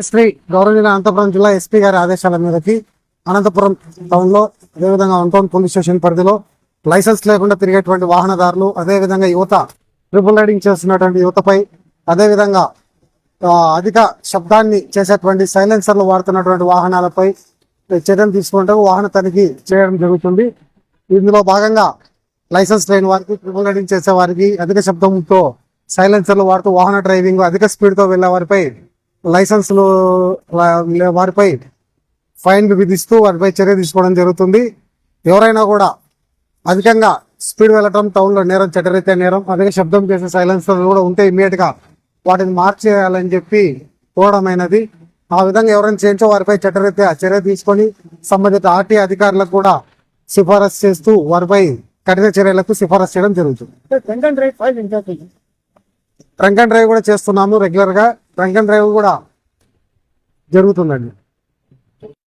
శ్రీ గౌరవనీయ అనంతపురం జిల్లా ఎస్పీ గారి ఆదేశాల మీదకి అనంతపురం టౌన్లో అదేవిధంగా వన్ టౌన్ పోలీస్ స్టేషన్ పరిధిలో లైసెన్స్ లేకుండా తిరిగేటువంటి వాహనదారులు అదేవిధంగా యువత ట్రిపుల్ రైడింగ్ చేస్తున్నటువంటి యువతపై అదేవిధంగా అధిక శబ్దాన్ని చేసేటువంటి సైలెన్సర్లు వాడుతున్నటువంటి వాహనాలపై చర్యలు తీసుకుంటూ వాహన తనిఖీ చేయడం జరుగుతుంది. ఇందులో భాగంగా లైసెన్స్ లేని వారికి ట్రిపుల్ రైడింగ్ చేసే వారికి అధిక శబ్దంతో సైలెన్సర్లు వాడుతూ వాహన డ్రైవింగ్ అధిక స్పీడ్తో వెళ్ళే వారిపై లైసెన్సులు వారిపై ఫైన్ విధిస్తూ వారిపై చర్య తీసుకోవడం జరుగుతుంది. ఎవరైనా కూడా అధికంగా స్పీడ్ వెళ్ళటం టౌన్లో నేరం చట్టరీత్యా నేరం అధిక శబ్దం చేసే సైలెన్సర్లు కూడా ఉంటే ఇమీడియట్గా వాటిని మార్చేయాలని చెప్పి కోరడమైనది ఆ విధంగా ఎవరైనా చేయించో వారిపై చట్టరీత్యా చర్య తీసుకొని సంబంధిత ఆర్టీ అధికారులకు కూడా సిఫారసు చేస్తూ వారిపై కఠిన చర్యలకు సిఫారసు చేయడం జరుగుతుంది. ట్రంక్ అండ్ డ్రైవ్ కూడా చేస్తున్నాము రెగ్యులర్గా ట్రంక్ అండ్ డ్రైవ్ కూడా జరుగుతుందండి.